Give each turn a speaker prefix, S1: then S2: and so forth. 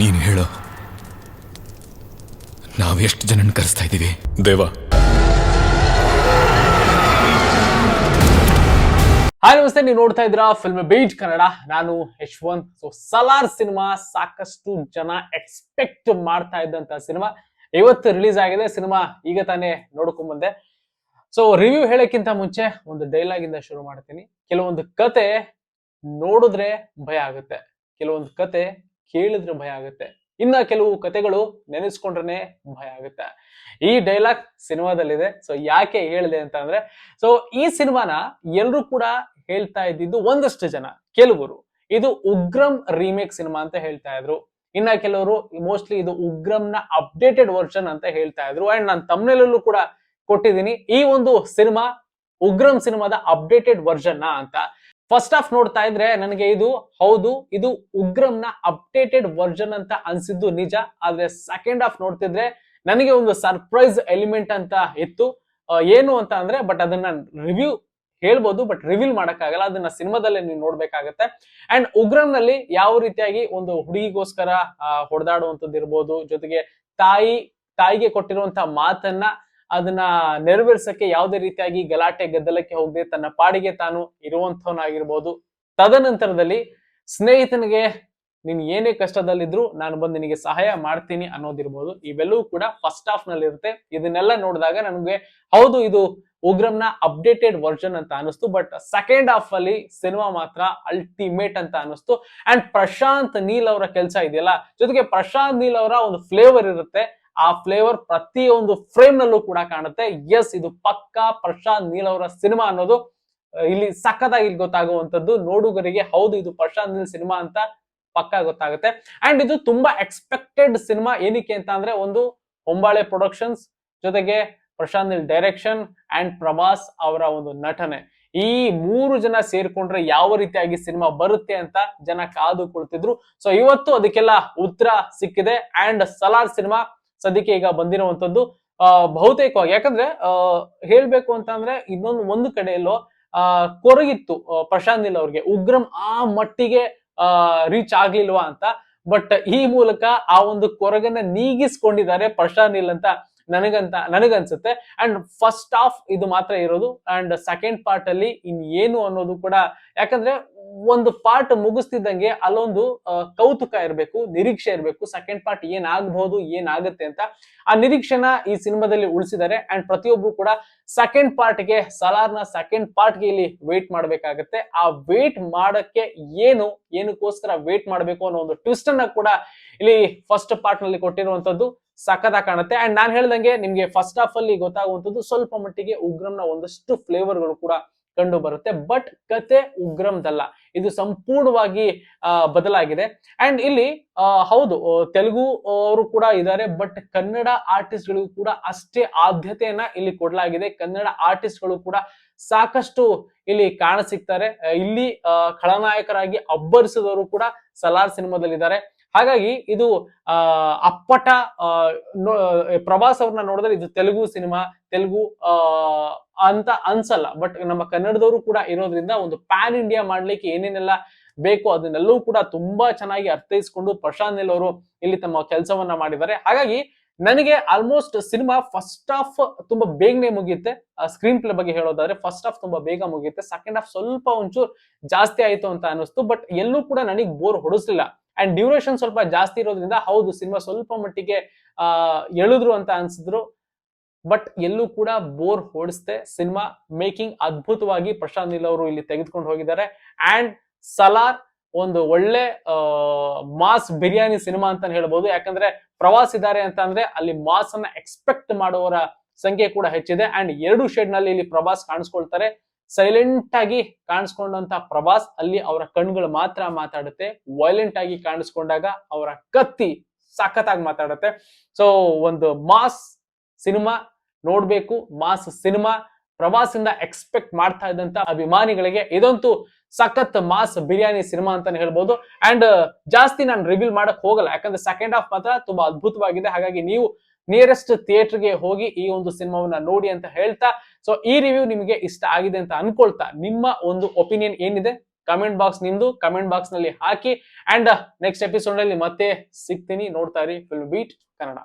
S1: ನೀನು ಹೇಳು. ನಾವು ಎಷ್ಟು ಜನನ ಕರೆಸ್ತಾ ಇದ್ದೀವಿ? ದೇವ.
S2: ಹಾಯ್ ನಮಸ್ತೆ. ನೀವು ನೋಡ್ತಾ ಇದ್ದೀರಾ ಫಿಲ್ಮ್ ಬೀಟ್ ಕನ್ನಡ ನಾನು ಯಶ್ವಂತ್. ಸೊ ಸಲಾರ್ ಸಿನಿಮಾ ಸಾಕಷ್ಟು ಜನ ಎಕ್ಸ್ಪೆಕ್ಟ್ ಮಾಡ್ತಾ ಇದ್ದಂತ ಸಿನಿಮಾ ಇವತ್ತು ರಿಲೀಸ್ ಆಗಿದೆ. ಸಿನಿಮಾ ಈಗ ತಾನೇ ನೋಡ್ಕೊಂಡ್ ಬಂದೆ. ಸೊ ರಿವ್ಯೂ ಹೇಳಕ್ಕಿಂತ ಮುಂಚೆ ಒಂದು ಡೈಲಾಗ್ ಇಂದ ಶುರು ಮಾಡ್ತೀನಿ. ಕೆಲವೊಂದು ಕತೆ ನೋಡಿದ್ರೆ ಭಯ ಆಗುತ್ತೆ. ಕೆಲವೊಂದು ಕತೆ ಕೇಳಿದ್ರೆ ಭಯ ಆಗುತ್ತೆ. ಇನ್ನ ಕೆಲವು ಕತೆಗಳು ನೆನೆಸ್ಕೊಂಡ್ರೆ ಭಯ ಆಗುತ್ತೆ. ಈ ಡೈಲಾಗ್ ಸಿನಿಮಾದಲ್ಲಿದೆ. ಸೊ ಯಾಕೆ ಹೇಳಿದೆ ಅಂತ ಅಂದ್ರೆ ಸೊ ಈ ಸಿನಿಮಾನ ಎಲ್ಲರೂ ಕೂಡ ಹೇಳ್ತಾ ಇದ್ದಿದ್ದು ಒಂದಷ್ಟು ಜನ, ಕೆಲವರು. ಇದು ಉಗ್ರಂ ರೀಮೇಕ್ ಸಿನಿಮಾ ಅಂತ ಹೇಳ್ತಾ ಇದ್ರು. ಇನ್ನ ಕೆಲವರು ಮೋಸ್ಟ್ಲಿ ಇದು ಉಗ್ರಂನ ಅಪ್ಡೇಟೆಡ್ ವರ್ಷನ್ ಅಂತ ಹೇಳ್ತಾ ಇದ್ರು. ಅಂಡ್ ನಾನು ತಮ್ಮನಲ್ಲೂ ಕೂಡ ಕೊಟ್ಟಿದ್ದೀನಿ. ಈ ಒಂದು ಸಿನಿಮಾ ಉಗ್ರಂ ಸಿನಿಮಾದ ಅಪ್ಡೇಟೆಡ್ ವರ್ಷನ್ ಅಂತ. ಫಸ್ಟ್ ಆಫ್ ನೋಡ್ತಾ ಇದ್ರೆ ನನಗೆ ಇದು ಹೌದು, ಇದು ಉಗ್ರಂನ ಅಪ್ಡೇಟೆಡ್ ವರ್ಜನ್ ಅಂತ ಅನ್ಸಿದ್ದು ನಿಜ. ಆದ್ರೆ ಸೆಕೆಂಡ್ ಆಫ್ ನೋಡ್ತಿದ್ರೆ ನನಗೆ ಒಂದು ಸರ್ಪ್ರೈಸ್ ಎಲಿಮೆಂಟ್ ಅಂತ ಇತ್ತು. ಏನು ಅಂತ ಅಂದ್ರೆ ಬಟ್ ಅದನ್ನ ರಿವ್ಯೂ ಹೇಳ್ಬೋದು ಬಟ್ ರಿವೀಲ್ ಮಾಡಕ್ಕಾಗಲ್ಲ. ಅದನ್ನ ಸಿನಿಮಾದಲ್ಲೇ ನೀವು ನೋಡ್ಬೇಕಾಗತ್ತೆ. ಅಂಡ್ ಉಗ್ರಂನಲ್ಲಿ ಯಾವ ರೀತಿಯಾಗಿ ಒಂದು ಹುಡುಗಿಗೋಸ್ಕರ ಹೊಡೆದಾಡುವಂಥದ್ದು ಇರ್ಬೋದು, ಜೊತೆಗೆ ತಾಯಿ, ತಾಯಿಗೆ ಕೊಟ್ಟಿರುವಂತಹ ಮಾತನ್ನ ಅದನ್ನ ನೆರವೇರ್ಸಕ್ಕೆ ಯಾವುದೇ ರೀತಿಯಾಗಿ ಗಲಾಟೆ, ಗದ್ದಲಕ್ಕೆ ಹೋಗದೆ ತನ್ನ ಪಾಡಿಗೆ ತಾನು ಇರುವಂತವನಾಗಿರ್ಬೋದು ತದನಂತರದಲ್ಲಿ ಸ್ನೇಹಿತನಿಗೆ, ನೀನ್ ಏನೇ ಕಷ್ಟದಲ್ಲಿದ್ರು ನಾನು ಬಂದು ನಿನಗೆ ಸಹಾಯ ಮಾಡ್ತೀನಿ ಅನ್ನೋದಿರ್ಬೋದು. ಇವೆಲ್ಲವೂ ಕೂಡ ಫಸ್ಟ್ ಹಾಫ್ನಲ್ಲಿ ಇರುತ್ತೆ ಇದನ್ನೆಲ್ಲ ನೋಡಿದಾಗ ನನಗೆ, ಹೌದು ಇದು ಉಗ್ರಂನ ಅಪ್ಡೇಟೆಡ್ ವರ್ಷನ್ ಅಂತ ಅನಿಸ್ತು ಬಟ್ ಸೆಕೆಂಡ್ ಹಾಫ್ ಅಲ್ಲಿ ಸಿನಿಮಾ ಮಾತ್ರ ಅಲ್ಟಿಮೇಟ್ ಅಂತ ಅನಿಸ್ತು ಅಂಡ್ ಪ್ರಶಾಂತ್, ನೀಲ್ ಅವರ ಕೆಲಸ ಇದೆಯಲ್ಲ? ಜೊತೆಗೆ ಪ್ರಶಾಂತ್, ನೀಲ್ ಅವರ ಒಂದು ಫ್ಲೇವರ್ ಇರುತ್ತೆ. ಆ ಫ್ಲೇವರ್ ಪ್ರತಿಯೊಂದು ಫ್ರೇಮ್ ನಲ್ಲೂ ಕೂಡ ಕಾಣುತ್ತೆ. ಎಸ್ ಇದು ಪಕ್ಕಾ ಪ್ರಶಾಂತ್ ನೀಲ್ ಅವರ ಸಿನಿಮಾ ಅನ್ನೋದು ಇಲ್ಲಿ ಸಖತ್ತಾಗಿ ಗೊತ್ತಾಗುವಂತದ್ದು ನೋಡುಗರಿಗೆ ಹೌದು, ಇದು ಪ್ರಶಾಂತ್ ನೀಲ್ ಸಿನಿಮಾ ಅಂತ ಪಕ್ಕಾ ಗೊತ್ತಾಗುತ್ತೆ. ಅಂಡ್ ಇದು ತುಂಬಾ ಎಕ್ಸ್ಪೆಕ್ಟೆಡ್ ಸಿನಿಮಾ ಏನಕ್ಕೆ ಅಂತ ಅಂದ್ರೆ ಒಂದು ಹೊಂಬಾಳೆ ಪ್ರೊಡಕ್ಷನ್ಸ್ ಜೊತೆಗೆ ಪ್ರಶಾಂತ್ ನೀಲ್ ಡೈರೆಕ್ಷನ್ ಅಂಡ್ ಪ್ರಭಾಸ್ ಅವರ ಒಂದು ನಟನೆ. ಈ ಮೂರು ಜನ ಸೇರ್ಕೊಂಡ್ರೆ ಯಾವ ರೀತಿಯಾಗಿ ಸಿನಿಮಾ ಬರುತ್ತೆ ಅಂತ ಜನ ಕಾದು ಕುಳಿತಿದ್ರು. ಸೊ ಇವತ್ತು ಅದಕ್ಕೆಲ್ಲ ಉತ್ತರ ಸಿಕ್ಕಿದೆ. ಅಂಡ್ ಸಲಾರ್ ಸಿನಿಮಾ ಸದ್ಯಕ್ಕೆ ಈಗ ಬಂದಿರುವಂತದ್ದು ಬಹುತೇಕವಾಗಿ. ಯಾಕಂದ್ರೆ ಹೇಳಬೇಕು ಅಂತ ಅಂದ್ರೆ ಇನ್ನೊಂದು ಒಂದು ಕಡೆಯಲ್ಲೋ, ಆ, ಕೊರಗಿತ್ತು ಪ್ರಶಾಂತ್ ನಿಲ್ ಅವ್ರಿಗೆ. ಉಗ್ರಂ ಆ ಮಟ್ಟಿಗೆ, ಆ ರೀಚ್ ಆಗ್ಲಿಲ್ವಾ ಅಂತ. ಬಟ್ ಈ ಮೂಲಕ ಆ ಒಂದು ಕೊರಗನ್ನ ನೀಗಿಸ್ಕೊಂಡಿದ್ದಾರೆ ಪ್ರಶಾಂತ್ ನಿಲ್ ಅಂತ ನನಗಂತ, ನನಗನ್ಸುತ್ತೆ. ಅಂಡ್ ಫಸ್ಟ್ ಆಫ್ ಇದು ಮಾತ್ರ ಇರೋದು. ಅಂಡ್ ಸೆಕೆಂಡ್ ಪಾರ್ಟ್ ಅಲ್ಲಿ ಇನ್ ಏನು ಅನ್ನೋದು ಕೂಡ, ಯಾಕಂದ್ರೆ ಒಂದು ಪಾರ್ಟ್ ಮುಗಿಸ್ತಿದ್ದಂಗೆ ಅಲ್ಲೊಂದು ಕೌತುಕ ಇರಬೇಕು, ನಿರೀಕ್ಷೆ ಇರಬೇಕು. ಸೆಕೆಂಡ್ ಪಾರ್ಟ್ ಏನಾಗಬಹುದು ಏನಾಗುತ್ತೆ ಅಂತ ಆ ನಿರೀಕ್ಷೆನ ಈ ಸಿನಿಮಾದಲ್ಲಿ ಉಳಿಸಿದ್ದಾರೆ. ಅಂಡ್ ಪ್ರತಿಯೊಬ್ಬರು ಕೂಡ ಸೆಕೆಂಡ್ ಪಾರ್ಟ್ಗೆ ಸಲಾರ್ನ ಸೆಕೆಂಡ್ ಪಾರ್ಟ್ಗೆ ಇಲ್ಲಿ ವೇಟ್ ಮಾಡಬೇಕಾಗತ್ತೆ. ಆ ವೇಟ್ ಮಾಡಕ್ಕೆ ಏನು, ಏನಕ್ಕೋಸ್ಕರ ವೇಟ್ ಮಾಡಬೇಕು ಅನ್ನೋ ಒಂದು ಟ್ವಿಸ್ಟ್ ಅನ್ನ ಕೂಡ ಇಲ್ಲಿ ಫಸ್ಟ್ ಪಾರ್ಟ್ನಲ್ಲಿ ಕೊಟ್ಟಿರುವಂತದ್ದು ಸಖತ್ತಾಗಿ ಕಾಣುತ್ತೆ. ಅಂಡ್ ನಾನು ಹೇಳ್ದಂಗೆ ನಿಮ್ಗೆ ಫಸ್ಟ್ ಹಾಫ್ ಅಲ್ಲಿ ಗೊತ್ತಾಗುವಂಥದ್ದು ಸ್ವಲ್ಪ ಮಟ್ಟಿಗೆ ಉಗ್ರಂನ ಒಂದಷ್ಟು ಫ್ಲೇವರ್ಗಳು ಕೂಡ ಕಂಡು ಬರುತ್ತೆ. ಬಟ್ ಕತೆ ಉಗ್ರಂದಲ್ಲ. ಇದು ಸಂಪೂರ್ಣವಾಗಿ ಬದಲಾಗಿದೆ. ಅಂಡ್ ಇಲ್ಲಿ ಹೌದು ತೆಲುಗು ಅವರು ಕೂಡ ಇದ್ದಾರೆ. ಬಟ್ ಕನ್ನಡ ಆರ್ಟಿಸ್ಟ್ ಗಳಿಗೂ ಕೂಡ ಅಷ್ಟೇ ಆದ್ಯತೆಯನ್ನ ಇಲ್ಲಿ ಕೊಡಲಾಗಿದೆ. ಕನ್ನಡ ಆರ್ಟಿಸ್ಟ್ಗಳು ಕೂಡ ಸಾಕಷ್ಟು ಇಲ್ಲಿ ಕಾಣ ಸಿಗ್ತಾರೆ. ಇಲ್ಲಿ ಖಳನಾಯಕರಾಗಿ ಅಬ್ಬರಿಸಿದವರು ಕೂಡ ಸಲಾರ್ ಸಿನಿಮಾದಲ್ಲಿದ್ದಾರೆ. ಹಾಗಾಗಿ ಇದು ಅಪ್ಪಟ ಪ್ರವಾಸ ಪ್ರಭಾಸ್ ಅವ್ರನ್ನ ನೋಡಿದ್ರೆ ಇದು ತೆಲುಗು ಸಿನಿಮಾ, ತೆಲುಗು ಅಂತ ಅನ್ಸಲ್ಲ. ಬಟ್ ನಮ್ಮ ಕನ್ನಡದವರು ಕೂಡ ಇರೋದ್ರಿಂದ ಒಂದು ಪ್ಯಾನ್ ಇಂಡಿಯಾ ಮಾಡ್ಲಿಕ್ಕೆ ಏನೇನೆಲ್ಲ ಬೇಕು ಅದನ್ನೆಲ್ಲವೂ ಕೂಡ ತುಂಬಾ ಚೆನ್ನಾಗಿ ಅರ್ಥೈಸ್ಕೊಂಡು ಪ್ರಶಾಂತ್ ನೀಲ್ ಅವರು ಇಲ್ಲಿ ತಮ್ಮ ಕೆಲಸವನ್ನ ಮಾಡಿದ್ದಾರೆ. ಹಾಗಾಗಿ ನನಗೆ ಆಲ್ಮೋಸ್ಟ್ ಸಿನಿಮಾ ಫಸ್ಟ್ ಹಾಫ್ ತುಂಬಾ ಬೇಗನೆ ಮುಗಿಯುತ್ತೆ. ಸ್ಕ್ರೀನ್ ಪ್ಲೇ ಬಗ್ಗೆ ಹೇಳೋದಾದ್ರೆ ಫಸ್ಟ್ ಹಾಫ್ ತುಂಬಾ ಬೇಗ ಮುಗಿಯುತ್ತೆ. ಸೆಕೆಂಡ್ ಹಾಫ್ ಸ್ವಲ್ಪ ಒಂಚೂರು ಜಾಸ್ತಿ ಆಯ್ತು ಅಂತ ಅನಿಸ್ತು ಬಟ್ ಎಲ್ಲೂ ಕೂಡ ನನಗೆ ಬೋರ್ ಹೊಡಿಸ್ಲಿಲ್ಲ. ಅಂಡ್ ಡ್ಯೂರೇಷನ್ ಸ್ವಲ್ಪ ಜಾಸ್ತಿ ಇರೋದ್ರಿಂದ, ಹೌದು, ಸಿನಿಮಾ ಸ್ವಲ್ಪ ಮಟ್ಟಿಗೆ ಎಳಿದ್ರು ಅಂತ ಅನ್ಸಿದ್ರು. ಬಟ್ ಎಲ್ಲೂ ಕೂಡ ಬೋರ್ ಹೊಡಿಸ್ತೆ ಸಿನಿಮಾ ಮೇಕಿಂಗ್ ಅದ್ಭುತವಾಗಿ ಪ್ರಶಾಂತ್ ನೀಲ್ ಅವರು ಇಲ್ಲಿ ತೆಗೆದುಕೊಂಡು ಹೋಗಿದ್ದಾರೆ. ಅಂಡ್ ಸಲಾರ್ ಒಂದು ಒಳ್ಳೆ ಮಾಸ್ ಬಿರಿಯಾನಿ ಸಿನಿಮಾ ಅಂತ ಹೇಳ್ಬೋದು. ಯಾಕಂದ್ರೆ ಪ್ರವಾಸಿದ್ದಾರೆ ಅಂತ ಅಂದ್ರೆ ಅಲ್ಲಿ ಮಾಸ್ ಅನ್ನ ಎಕ್ಸ್ಪೆಕ್ಟ್ ಮಾಡುವವರ ಸಂಖ್ಯೆ ಕೂಡ ಹೆಚ್ಚಿದೆ. ಅಂಡ್ ಎರಡು ಶೇಡ್ನಲ್ಲಿ ಇಲ್ಲಿ ಪ್ರಭಾಸ್ ಕಾಣಿಸ್ಕೊಳ್ತಾರೆ. ಸೈಲೆಂಟ್ ಆಗಿ ಕಾಣಿಸ್ಕೊಂಡಂತ ಪ್ರಭಾಸ್ ಅಲ್ಲಿ ಅವರ ಕಣ್ಗಳು ಮಾತ್ರ ಮಾತಾಡುತ್ತೆ. ವೈಲೆಂಟ್ ಆಗಿ ಕಾಣಿಸ್ಕೊಂಡಾಗ ಅವರ ಕತ್ತಿ ಸಖತ್ತಾಗಿ ಮಾತಾಡುತ್ತೆ. ಸೊ ಒಂದು ಮಾಸ್ ಸಿನಿಮಾ ನೋಡ್ಬೇಕು. ಮಾಸ್ ಸಿನಿಮಾ ಪ್ರವಾಸಿಂದ ಎಕ್ಸ್ಪೆಕ್ಟ್ ಮಾಡ್ತಾ ಇದ್ದಂತ ಅಭಿಮಾನಿಗಳಿಗೆ ಇದಂತೂ ಸಖತ್ ಮಾಸ್ ಬಿರಿಯಾನಿ ಸಿನಿಮಾ ಅಂತಾನೆ ಹೇಳ್ಬೋದು. ಅಂಡ್ ಜಾಸ್ತಿ ನಾನು ರಿವೀಲ್ ಮಾಡಕ್ ಹೋಗಲ್ಲ. ಯಾಕಂದ್ರೆ ಸೆಕೆಂಡ್ ಹಾಫ್ ಮಾತ್ರ ತುಂಬಾ ಅದ್ಭುತವಾಗಿದೆ. ಹಾಗಾಗಿ ನೀವು ನಿಯರೆಸ್ಟ್ ಥಿಯೇಟರ್ಗೆ ಹೋಗಿ ಈ ಒಂದು ಸಿನಿಮಾವನ್ನ ನೋಡಿ ಅಂತ ಹೇಳ್ತಾ ಸೊ ಈ ರಿವ್ಯೂ ನಿಮಗೆ ಇಷ್ಟ ಆಗಿದೆ ಅಂತ ಅನ್ಕೊಳ್ತಾ, ನಿಮ್ಮ ಒಂದು ಒಪಿನಿಯನ್ ಏನಿದೆ? ಕಮೆಂಟ್ ಬಾಕ್ಸ್ ನಿಮ್ದು ಕಮೆಂಟ್ ಬಾಕ್ಸ್ನಲ್ಲಿ ಹಾಕಿ ಅಂಡ್ ನೆಕ್ಸ್ಟ್ ಎಪಿಸೋಡ್ ಅಲ್ಲಿ ಮತ್ತೆ ಸಿಗ್ತೀನಿ. ನೋಡ್ತಾ ಇರಿ ಫಿಲ್ಮ್ ಬೀಟ್ ಕನ್ನಡ.